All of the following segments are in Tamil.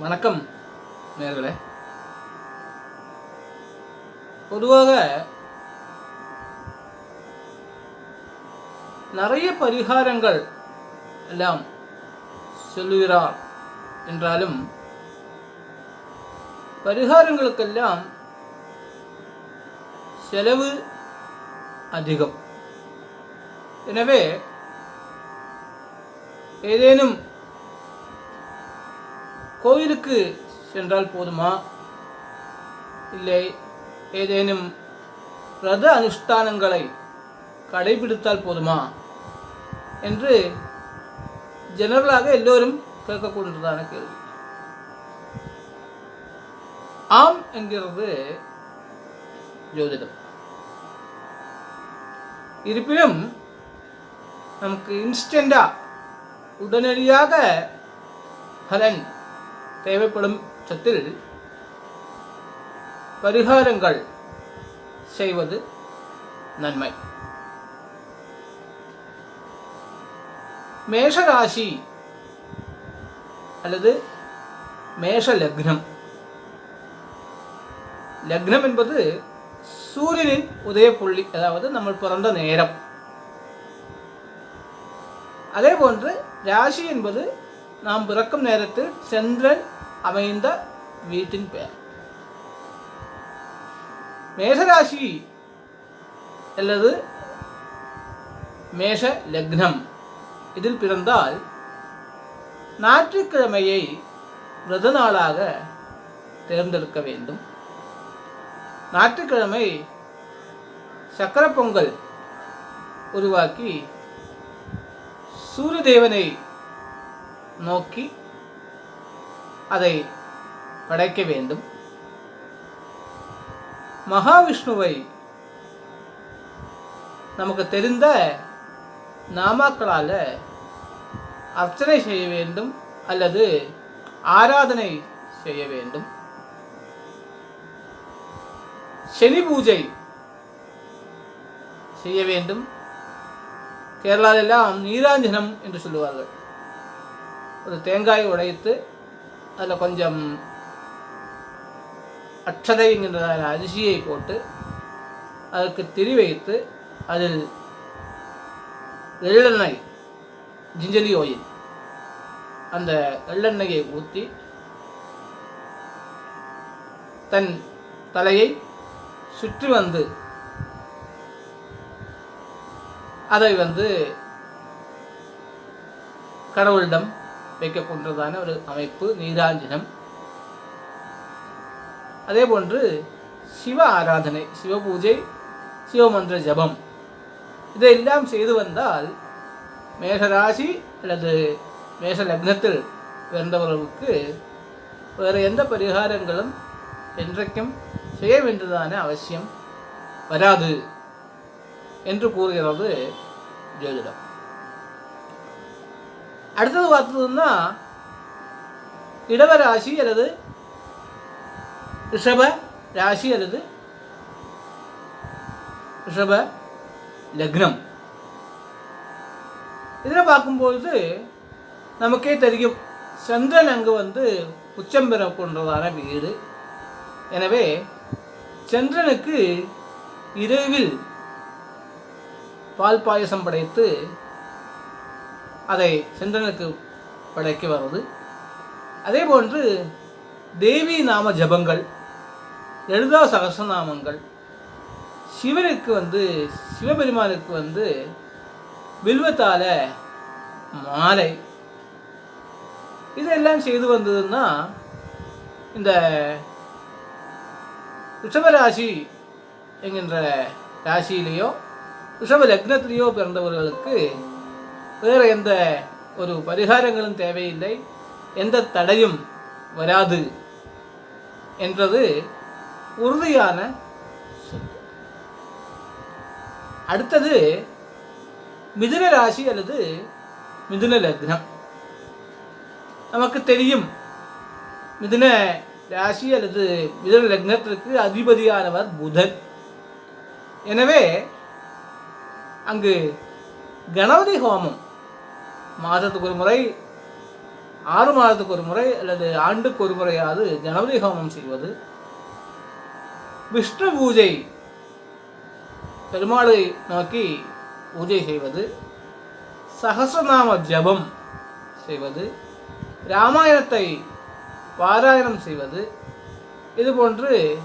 வணக்கம் நேர்களே. பொதுவாக நிறைய பரிகாரங்கள் எல்லாம் சொல்லுகிறார் என்றாலும் பரிகாரங்களுக்கெல்லாம் செலவு அதிகம். எனவே ஏதேனும் கோயிலுக்கு சென்றால் போதுமா? இல்லை ஏதேனும் ரத அனுஷ்டானங்களை கடைபிடித்தால் போதுமா? என்று ஜெனரலாக எல்லோரும் கேட்கக்கூடியதான கேள்வி. ஆம் என்கிறது ஜோதிடம். இருப்பினும் நமக்கு இன்ஸ்டண்டா உடனடியாக பலன் தேவைப்படும் பட்சத்தில் பரிகாரங்கள் செய்வது நன்மை. மேஷராசி அல்லது மேஷ லக்னம். லக்னம் என்பது சூரியனின் உதய புள்ளி அதாவது நம்ம பிறந்த நேரம். அதே போன்று ராசி என்பது நாம் பிறக்கும் நேரத்தில் சந்திரன் அமைந்த வீட்டின் பெயர். மேஷராசி அல்லது மேஷ லக்னம் இதில் பிறந்தால் ஞாயிற்றுக்கிழமையை விரத நாளாக தேர்ந்தெடுக்க வேண்டும். ஞாயிற்றுக்கிழமை சக்கர பொங்கல் உருவாக்கி சூரிய தேவனை நோக்கி அதை படைக்க வேண்டும். மகாவிஷ்ணுவை நமக்கு தெரிந்த நாமாக்களால் அர்ச்சனை செய்ய வேண்டும் அல்லது ஆராதனை செய்ய வேண்டும். சனி பூஜை செய்ய வேண்டும். கேரளாவிலெல்லாம் நீராஞ்சனம் என்று சொல்லுவார்கள். ஒரு தேங்காய் உடைத்து அதில் கொஞ்சம் அட்சதை என்கின்ற அரிசியை போட்டு அதற்கு திரி வைத்து அதில் எள்ளெண்ணெய் ஜிஞ்சலி ஓயில் அந்த எள்ளெண்ணெயை ஊற்றி தன் தலையை சுற்றி வந்து அதை வந்து கடவுளிடம் வைக்கக்கூடியதான ஒரு அமைப்பு நீராஞ்சனம். அதே போன்று சிவ ஆராதனை சிவ பூஜை சிவமந்திர ஜபம். இதையெல்லாம் செய்து வந்தால் மேஷராசி அல்லது மேஷ லக்னத்தில் பிறந்தவர்களுக்கு வேறு எந்த பரிகாரங்களும் என்றைக்கும் செய்ய வேண்டியதான அவசியம் வராது என்று கூறுகிறது ஜோதிடம். அடுத்தது பார்த்ததுன்னா இடவ ராசி அல்லது ரிஷப ராசி அல்லது ரிஷப லக்னம். இதில் பார்க்கும்பொழுது நமக்கே தெரியும் சந்திரன் அங்கு வந்து உச்சம் பெற போன்றதான வீடு. எனவே சந்திரனுக்கு இரவில் பால் பாயசம் படைத்து அதை சந்திரனுக்கு படைக்க வருவது அதே போன்று தேவி நாம ஜபங்கள் லலிதா சகசநாமங்கள் சிவனுக்கு வந்து சிவபெருமானுக்கு வந்து வில்வத்தால மாலை. இதெல்லாம் செய்து வந்ததுன்னா இந்த ரிஷபராசி என்கின்ற ராசியிலேயோ ரிஷப லக்னத்திலேயோ பிறந்தவர்களுக்கு வேறு எந்த ஒரு பரிகாரங்களும் தேவையில்லை. எந்த தடையும் வராது என்றது உறுதியான அடுத்தது மிதுன ராசி அல்லது மிதுன லக்னம். நமக்கு தெரியும் மிதுன ராசி அல்லது மிதுன லக்னத்திற்கு அதிபதியானவர் புதன். எனவே அங்கு கணபதி ஹோமம் மாதத்துக்கு ஒரு முறை ஆறு மாதத்துக்கு ஒரு முறை அல்லது ஆண்டுக்கு ஒரு முறையாவது ஜனவரி ஹோமம் செய்வது. விஷ்ணு பூஜை பெருமாளை நோக்கி பூஜை செய்வது. சகசநாம ஜபம் செய்வது. ராமாயணத்தை பாராயணம் செய்வது. இதுபோன்று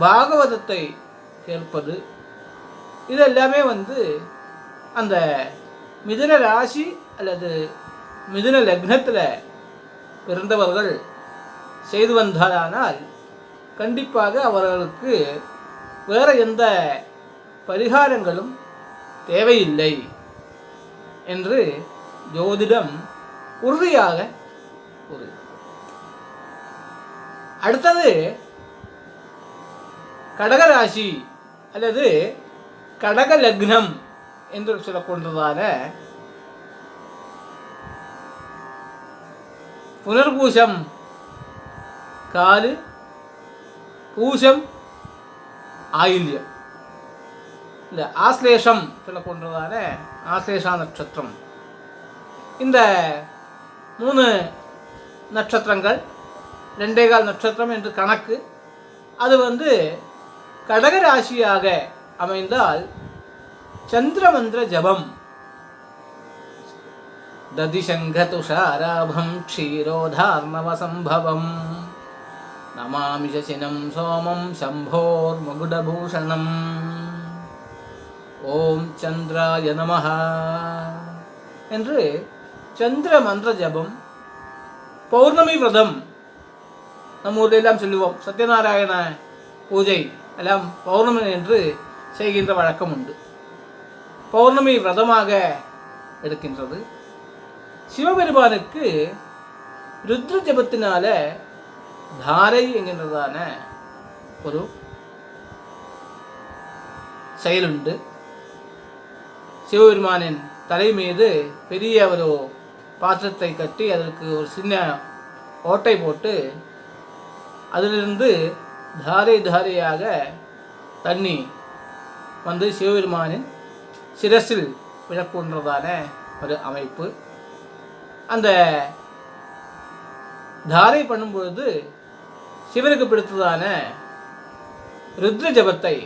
பாகவதத்தை கேட்பது. இது எல்லாமே வந்து அந்த மிதுன ராசி அல்லது மிதுன லக்னத்தில் பிறந்தவர்கள் செய்து வந்தாரானால் கண்டிப்பாக அவர்களுக்கு வேறு எந்த பரிகாரங்களும் தேவையில்லை என்று ஜோதிடம் உறுதியாக கூறுகிறது அடுத்தது கடகராசி அல்லது கடக லக்னம் என்று சொல்லக்கொண்டதான புனர்பூசம். காலு பூசம் ஆயில்யம் இந்த ஆஸ்லேஷம் சொல்லக்கொண்டதான ஆஸ்லேஷா நட்சத்திரம். இந்த மூணு நட்சத்திரங்கள் ரெண்டே கால் நட்சத்திரம் என்று கணக்கு அது வந்து கடக ராசியாக அமைந்தால் சந்திரமந்திர ஜபம். ദതിശംഘതുഷാരാഭം ക്ഷീരോധാർണവസംഭവം നമാമി ശശിനം സോമം ശംഭോർമുകുടഭൂഷണം. ഓം ചന്ദ്രായ നമ. ചന്ദ്രമന്ത്രജപം പൗർണമി വ്രതം നമ്മൂരിലെല്ലാം ചൊല്ലുവോം? സത്യനാരായണ പൂജയിൽ എല്ലാം പൗർണമി ചെയ്യുന്ന വഴക്കമുണ്ട്. പൗർണമി വ്രതമാകെ എടുക്കുന്നത് சிவபெருமானுக்கு ருத்ர ஜபத்தினால தாரை என்கின்றதான ஒரு செயலுண்டு. சிவபெருமானின் தலை மீது பெரிய ஒரு பாத்திரத்தை கட்டி அதற்கு ஒரு சின்ன ஓட்டை போட்டு அதிலிருந்து தாரை தாரையாக தண்ணி வந்து சிவபெருமானின் சிரசில் விழக்கொன்றதான ஒரு அமைப்பு. அந்த தாரை பண்ணும்பொழுது சிவனுக்கு பிடித்ததான ருத்ர ஜபத்தை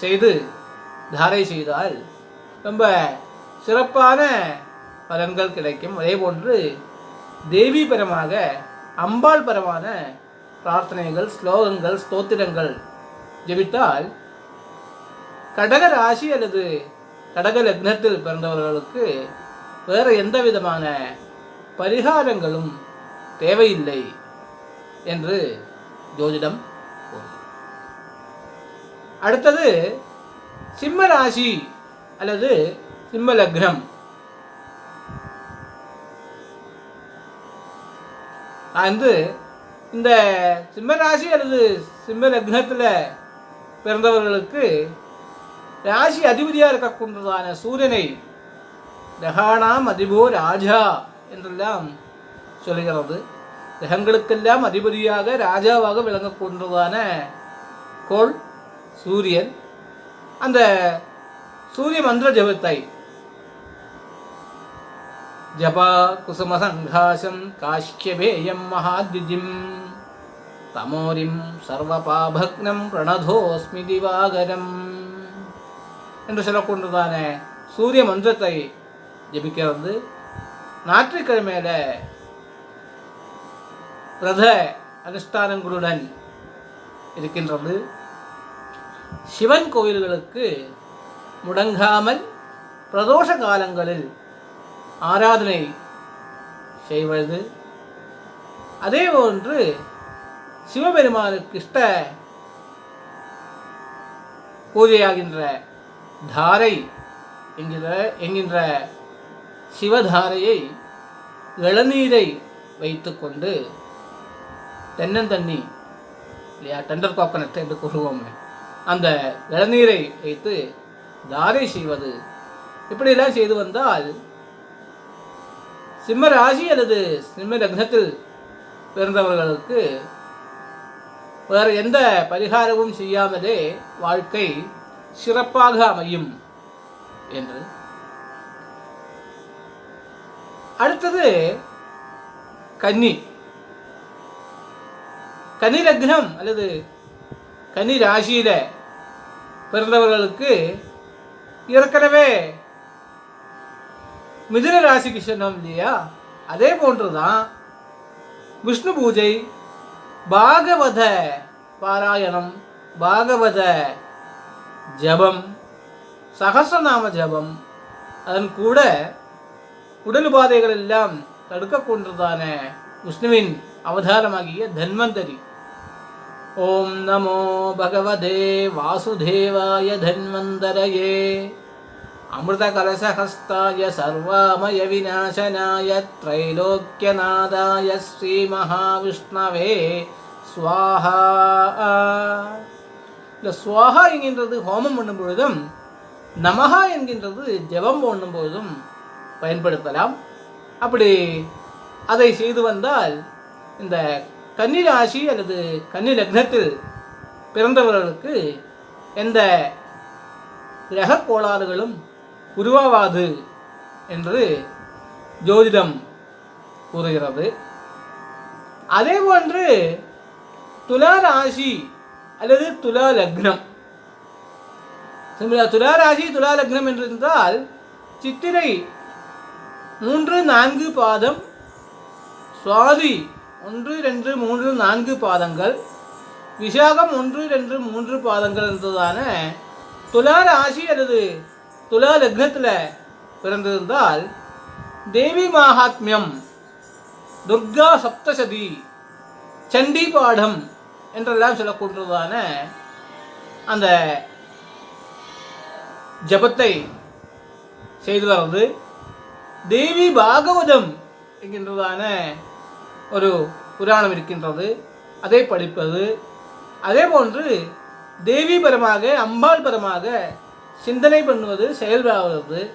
செய்து தாரை செய்தால் ரொம்ப சிறப்பான பலன்கள் கிடைக்கும். அதே போன்று தேவி பரமாக அம்பாள் பரமான பிரார்த்தனைகள் ஸ்லோகங்கள் ஸ்தோத்திரங்கள் ஜெபித்தால் கடக ராசி அல்லது கடக லக்னத்தில் பிறந்தவர்களுக்கு வேறு எந்த விதமான பரிகாரங்களும் தேவையில்லை என்று ஜோதிடம் அடுத்தது சிம்ம ராசி அல்லது சிம்ம லக்னம். நான் வந்து இந்த சிம்ம ராசி அல்லது சிம்ம லக்னத்தில் பிறந்தவர்களுக்கு ராசி அதிபதியாக இருக்கக்கூடியதான சூரியனை தகானாம் அதிபோ ராஜா என்றெல்லாம் சொல்கிறது. கிரகங்களுக்கெல்லாம் அதிபதியாக ராஜாவாக விளங்கக்கூடியதான கோள் சூரியன். அந்த சூரிய மந்திர ஜபத்தை ஜபா குசும சங்காசம் காஷ்யபேயம் மகாத்விஜிம் தமோரிம் சர்வபாபக்னம் பிரணதோஸ்மி திவாகரம் என்று சொல்லக்கொண்டதான சூரிய மந்திரத்தை ஜபிக்கிறது. ஞாயிற்றுக்கிழமையில விரத அனுஷ்டானங்களுடன் இருக்கின்றது. சிவன் கோயில்களுக்கு முடங்காமல் பிரதோஷ காலங்களில் ஆராதனை செய்வது. அதே போன்று சிவபெருமானுக்கு இஷ்ட பூஜையாகின்ற தாரை என்கிற என்கின்ற சிவதாரையை இளநீரை வைத்துக்கொண்டு தென்னந்தண்ணி இல்லையா டெண்டர் கோக்கனட் என்று கூறுவோமே அந்த இளநீரை வைத்து தாரை செய்வது. இப்படியெல்லாம் செய்து வந்தால் சிம்ம ராசி அல்லது சிம்ம லக்னத்தில் பிறந்தவர்களுக்கு வேறு எந்த பரிகாரமும் செய்யாமலே வாழ்க்கை சிறப்பாக அமையும் என்று அடுத்தது கன்னி. கன்னி லக்னம் அல்லது கன்னி ராசியில் பிறந்தவர்களுக்கு ஏற்கனவே மிதுன ராசிக்கு சொன்னோம் இல்லையா? அதே போன்று தான் விஷ்ணு பூஜை பாகவத பாராயணம் பாகவத ஜபம் சகசிரநாம ஜபம் அதன் கூட ഉടലുപാതകളെല്ലാം തടുക്കക്കൊണ്ടതാണ് വിഷ്ണുവിൻ അവതാരമാകിയ ധന്വന്തരി ഓം നമോ ഭഗവതേ വാസുദേവായ ധന്വന്തരയേ അമൃതകലശഹസ്തായ സർവാമയ വിനാശനായ ത്രൈലോക്യനാഥായ ശ്രീ മഹാവിഷ്ണവേ ஸ்வாஹா இந்த ஸ்வாஹா என்கின்றது ஹோமம் பண்ணும் பொழுதும் நமஹா என்கின்றது ஜெபம் பண்ணும் பொழுதும் பயன்படுத்தலாம். அப்படி அதை செய்து வந்தால் இந்த கன்னி ராசி அல்லது கன்னி லக்னத்தில் பிறந்தவர்களுக்கு எந்த கிரக கோளாறுகளும் உருவாவாது என்று ஜோதிடம் கூறுகிறது. அதே போன்று துலா ராசி அல்லது துலா லக்னம். துலா ராசி துலா லக்னம் என்றிருந்தால் சித்திரை மூன்று நான்கு பாதம். சுவாதி ஒன்று ரெண்டு மூன்று நான்கு பாதங்கள். விசாகம் ஒன்று ரெண்டு மூன்று பாதங்கள் என்றதான துலா ராசி அல்லது துலா லக்னத்தில் பிறந்திருந்தால் தேவி மகாத்மியம் துர்கா சப்தசதி சண்டி பாடம் என்றெல்லாம் சொல்லக்கூடியதான அந்த ஜபத்தை செய்து வர்றது. தேவி பாகவதம் என்கின்றதான ஒரு புராணம் இருக்கின்றது. அதை படிப்பது அதே போன்று தேவி பரமாக அம்பாள் பரமாக சிந்தனை பண்ணுவது செயல்பாவது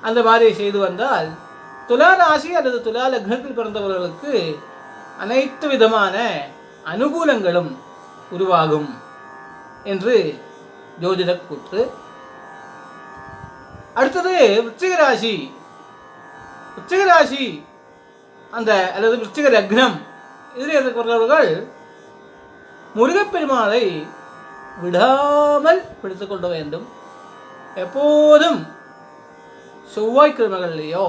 அந்த மாதிரி செய்து வந்தால் துலா ராசி அல்லது துலா லக்னத்தில் பிறந்தவர்களுக்கு அனைத்து விதமான அனுகூலங்களும் உருவாகும் என்று ஜோதிட கூற்று. அடுத்தது விருச்சிக ராசி. விருச்சிக ராசி அந்த அல்லது விருச்சிக லக்னம் இதில் இருக்கிறவர்கள் முருகப்பெருமாளை விடாமல் பிடித்துக் கொள்ள வேண்டும். எப்போதும் செவ்வாய்க்கிழமைகளிலேயோ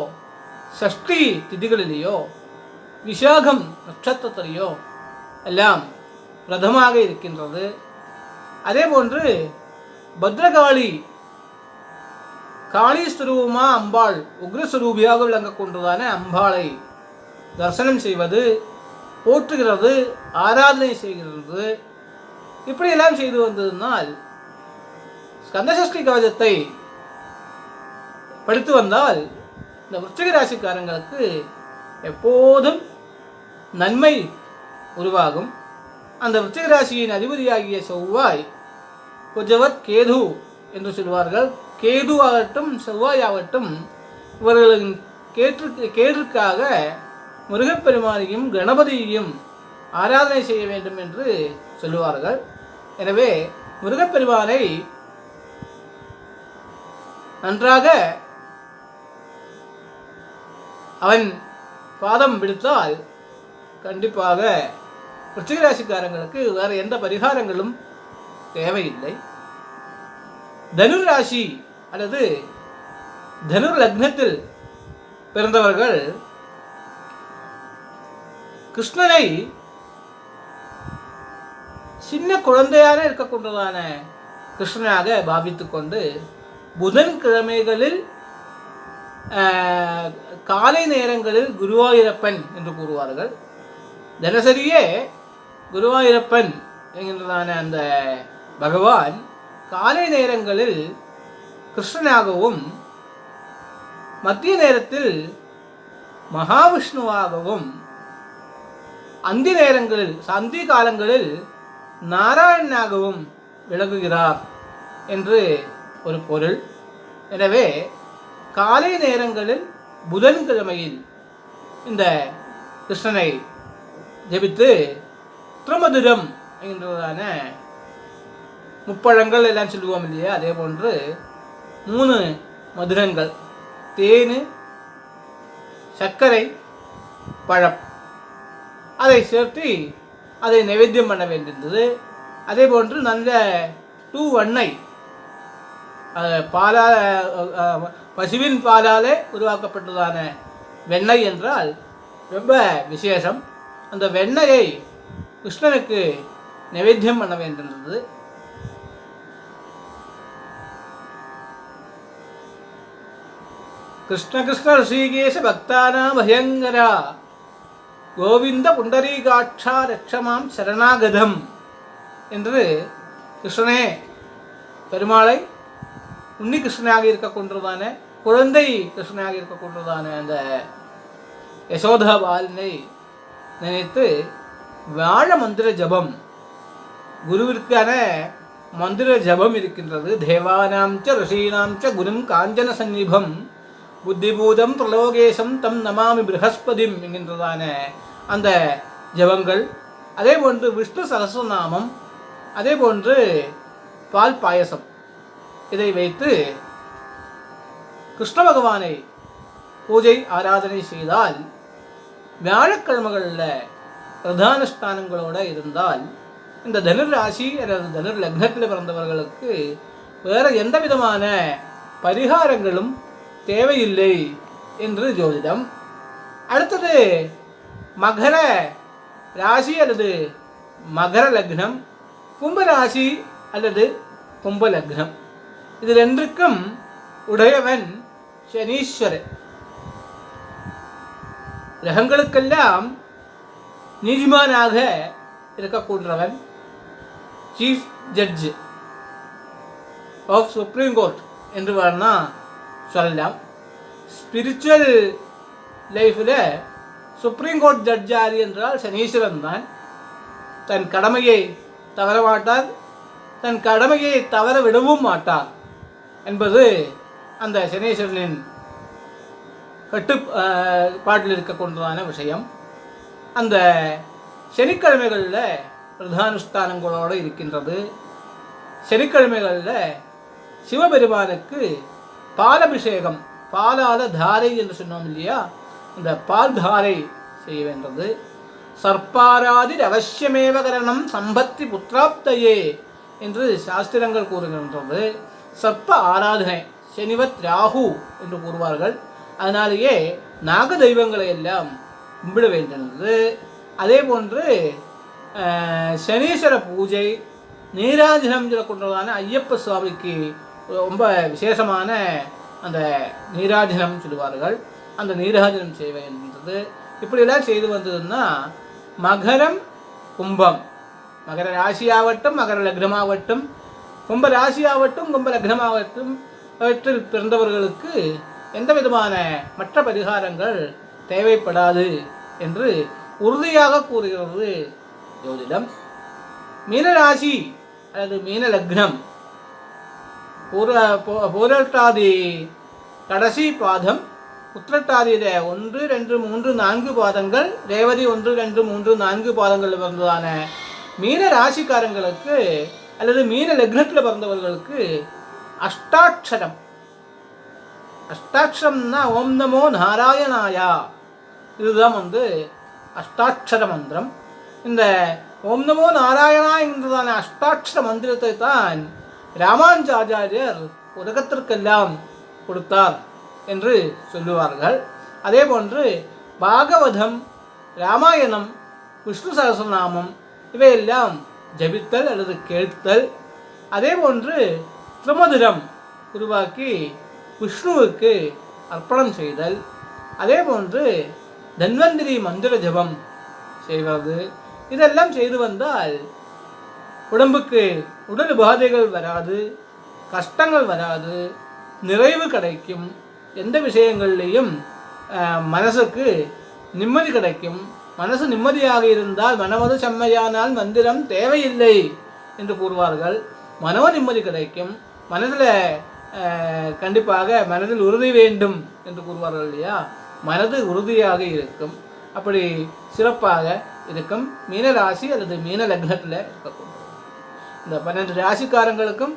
சஷ்டி திதிகளிலேயோ விசாகம் நட்சத்திரத்திலேயோ எல்லாம் பிரதமாக இருக்கின்றது. அதே போன்று பத்ரகாளி காளி ஸ்வரூபமா அம்பாள் உக்ரஸ்வரூபியாக விளங்கக்கொண்டதான அம்பாளை தரிசனம் செய்வது போற்றுகிறது ஆராதனை செய்கிறது. இப்படியெல்லாம் செய்து வந்ததுனால் ஸ்கந்தசஷ்டி கவசத்தை படித்து வந்தால் இந்த விருச்சிக ராசிக்காரங்களுக்கு எப்போதும் நன்மை உருவாகும். அந்த விருச்சிக ராசியின் அதிபதியாகிய செவ்வாய் குஜவத் கேது என்று சொல்வார்கள். கேது ஆகட்டும் செவ்வாய் ஆகட்டும் இவர்களின் கேற்று கேடுக்காக முருகப்பெருமானையும் கணபதியையும் ஆராதனை செய்ய வேண்டும் என்று சொல்லுவார்கள். எனவே முருகப்பெருமானை நன்றாக அவன் பாதம் பிடித்தால் கண்டிப்பாக விருச்சிக ராசிக்காரங்களுக்கு வேறு எந்த பரிகாரங்களும் தேவையில்லை. தனுர் ராசி அல்லது தனுர் லக்னத்தில் பிறந்தவர்கள் கிருஷ்ணனை சின்ன குழந்தையாக இருக்கக்கூடியதான கிருஷ்ணனாக பாவித்து கொண்டு புதன் கிழமைகளில் காலை நேரங்களில் குருவாயூரப்பன் என்று கூறுவார்கள். தினசரியே குருவாயூரப்பன் என்கின்றதான அந்த பகவான் காலை நேரங்களில் கிருஷ்ணனாகவும் மத்திய நேரத்தில் மகாவிஷ்ணுவாகவும் அந்தி நேரங்களில் சந்தி காலங்களில் நாராயணனாகவும் விளங்குகிறார் என்று ஒரு பொருள். எனவே காலை நேரங்களில் புதன்கிழமையில் இந்த கிருஷ்ணனை ஜெபித்து திருமதுரம் என்கிறதான முப்பழங்கள் எல்லாம் சொல்லுவோம் இல்லையா? அதே போன்று மூணு மதுரங்கள். தேன் சர்க்கரை பழம். அதை சேர்த்து அதை நைவேத்தியம் பண்ண வேண்டியிருந்தது. அதே போன்று நல்ல டூ வண்ணை அஹ், பாலால் பசுவின் பாலாலே உருவாக்கப்பட்டதான வெண்ணெய் என்றால் ரொம்ப விசேஷம். அந்த வெண்ணெயை கிருஷ்ணனுக்கு நைவேத்தியம் பண்ண வேண்டியிருந்தது. கிருஷ்ண ரிஷிகேஷ பக்தானா பயங்கரா கோவிந்த புண்டரீகாட்சா ரட்சமாம் சரணாகதம் என்று கிருஷ்ணனே பெருமாளை உன்னி கிருஷ்ணனாக இருக்க கொண்டதான குழந்தை கிருஷ்ணனாக இருக்க கொண்டதான அந்த யசோதா பாலனை நினைத்து வாழ மந்திர ஜபம் குருவிற்கான மந்திர ஜபம் இருக்கின்றது தேவானாம் ச ரிஷீனாம் ச குரும் காஞ்சன சந்நிபம் புத்திபூதம் பிரலோகேசம் தம் நமாமி ப்ரஹஸ்பதிம் என்கின்றதான அந்த ஜபங்கள். அதே போன்று விஷ்ணு சகஸ்ரநாமம் அதே போன்று பால் பாயசம். இதை வைத்து கிருஷ்ண பகவானை பூஜை ஆராதனை செய்தால் வியாழக்கிழமைகளில் பிரதானுஷ்டானங்களோடு இருந்தால் இந்த தனுர் ராசி அல்லது தனுர் லக்னத்தில் பிறந்தவர்களுக்கு வேறு எந்த விதமான பரிகாரங்களும் தேவையில்லை என்று ஜோதிடம். அடுத்தது மகர ராசி அல்லது மகர லக்னம் கும்பராசி அல்லது கும்ப லக்னம். இது ரெண்டுக்கும் உடையவன் சனீஸ்வரன். கிரகங்களுக்கெல்லாம் நீதிமானாக இருக்கக்கூடியவன் chief judge of supreme court என்று வேணால் சொல்லலாம். ஸ்பிரிச்சுவல் லைஃப்பில் சுப்ரீம் கோர்ட் ஜட்ஜ் யார் என்றால் சனீஸ்வரன் தான். தன் கடமையை தவற மாட்டார். தன் கடமையை தவற விடவும் மாட்டார் என்பது அந்த சனீஸ்வரனின் கட்டு பாட்டில் இருக்கக்கூடியதான விஷயம். அந்த சனிக்கிழமைகளில் பிரதானுஷ்டானங்களோடு இருக்கின்றது. சனிக்கிழமைகளில் சிவபெருமானுக்கு பாலபிஷேகம் பாலால தாரை என்று சொன்னோம் இல்லையா? இந்த பால் தாரை செய்ய வேண்டது. சர்ப்பாராதி அவசியமேவ கரணம் சம்பத்தி புத்திராப்தையே என்று சாஸ்திரங்கள் கூறுகின்றது. சர்ப்ப ஆராதனை செனிவத் ராகு என்று கூறுவார்கள். அதனாலேயே நாக தெய்வங்களை எல்லாம் கும்பிட வேண்டியது. அதே போன்று சனீஸ்வர பூஜை நீராஜனம் சொல்லக்கூடியதான ஐயப்ப சுவாமிக்கு ரொம்ப விசேஷமான அந்த நீராஜனம் சொல்லுவார்கள். அந்த நீராஜனம் செய்ய வேண்டியது இப்படியெல்லாம் செய்து வந்ததுன்னா மகரம் கும்பம். மகர ராசியாகட்டும் மகர லக்னமாகட்டும் கும்ப ராசியாகட்டும் கும்ப லக்னமாகட்டும் அவற்றில் பிறந்தவர்களுக்கு எந்த விதமான மற்ற பரிகாரங்கள் தேவைப்படாது என்று உறுதியாக கூறுகிறது ஜோதிடம். மீனராசி அல்லது மீன லக்னம் பூர பூ- பூரட்டாதி கடைசி பாதம் உத்திரட்டாதியில ஒன்று ரெண்டு மூன்று நான்கு பாதங்கள் ரேவதி ஒன்று ரெண்டு மூன்று நான்கு பாதங்கள் பிறந்ததான மீன ராசிக்காரங்களுக்கு அல்லது மீன லக்னத்தில் பிறந்தவர்களுக்கு அஷ்டாட்சரம். அஷ்டாட்சரம்னா ஓம் நமோ நாராயணாயா. இதுதான் வந்து அஷ்டாட்சர மந்திரம். இந்த ஓம் நமோ நாராயணா என்கிறதான அஷ்டாட்சர மந்திரத்தை தான் ராமானுஜாச்சாரியர் உலகத்திற்கெல்லாம் கொடுத்தார் என்று சொல்லுவார்கள். அதே போன்று பாகவதம் ராமாயணம் விஷ்ணு சகசநாமம் இவையெல்லாம் ஜபித்தல் அல்லது கேட்தல். அதே போன்று திருமதுரம் உருவாக்கி விஷ்ணுவுக்கு அர்ப்பணம் செய்தல். அதே போன்று தன்வந்திரி மந்திர ஜபம் செய்வது. இதெல்லாம் செய்து வந்தால் உடம்புக்கு உடல் உபாதைகள் வராது கஷ்டங்கள் வராது நிறைவு கிடைக்கும். எந்த விஷயங்கள்லையும் மனசுக்கு நிம்மதி கிடைக்கும். மனசு நிம்மதியாக இருந்தால் மனமது செம்மையானால் மந்திரம் தேவையில்லை என்று கூறுவார்கள். மனோ நிம்மதி கிடைக்கும். மனதில் கண்டிப்பாக மனதில் உறுதி வேண்டும் என்று கூறுவார்கள் இல்லையா? மனது உறுதியாக இருக்கும். அப்படி சிறப்பாக இருக்கும். மீன ராசி அல்லது மீன லக்னத்தில் இருக்கக்கூடும் இந்த பன்னெண்டு ராசிக்காரங்களுக்கும்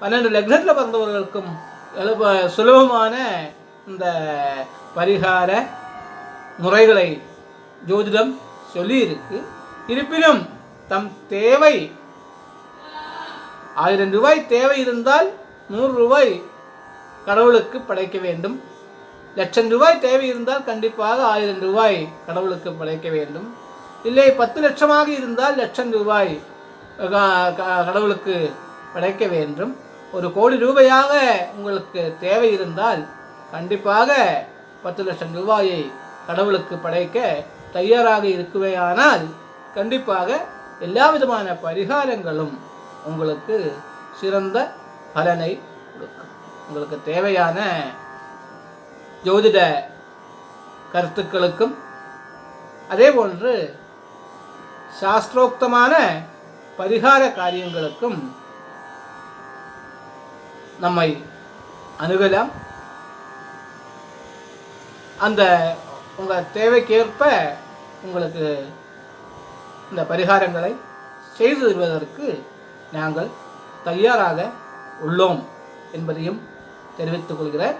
பன்னெண்டு லக்னத்தில் பிறந்தவர்களுக்கும் எழுப சுலபமான இந்த பரிகார முறைகளை ஜோதிடம் சொல்லியிருக்கு. இருப்பினும் தம் தேவை ஆயிரம் ரூபாய் தேவை இருந்தால் நூறு ரூபாய் கடவுளுக்கு படைக்க வேண்டும். லட்சம் ரூபாய் தேவை இருந்தால் கண்டிப்பாக ஆயிரம் ரூபாய் கடவுளுக்கு படைக்க வேண்டும். இல்லை பத்து லட்சமாக இருந்தால் லட்சம் ரூபாய் கடவுளுக்கு படைக்க வேண்டும். ஒரு கோடி ரூபாயாக உங்களுக்கு தேவை இருந்தால் கண்டிப்பாக பத்து லட்சம் ரூபாயை கடவுளுக்கு படைக்க தயாராக இருக்குவேயானால் கண்டிப்பாக எல்லா விதமான பரிகாரங்களும் உங்களுக்கு சிறந்த பலனை கொடுக்கும். உங்களுக்கு தேவையான ஜோதிட கருத்துக்களுக்கும் அதே போன்று சாஸ்திரோக்தமான பரிகார காரியங்களுக்கும் நம்மை அணுகலாம். அந்த உங்கள் தேவைக்கேற்ப உங்களுக்கு இந்த பரிகாரங்களை செய்து தருவதற்கு நாங்கள் தயாராக உள்ளோம் என்பதையும் தெரிவித்துக் கொள்கிறேன்.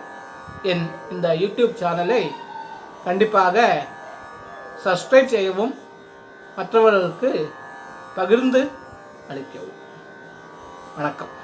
என் இந்த யூடியூப் சேனலை கண்டிப்பாக சப்ஸ்கிரைப் செய்யவும் மற்றவர்களுக்கு பகிர்ந்து அளிக்கவும். வணக்கம்.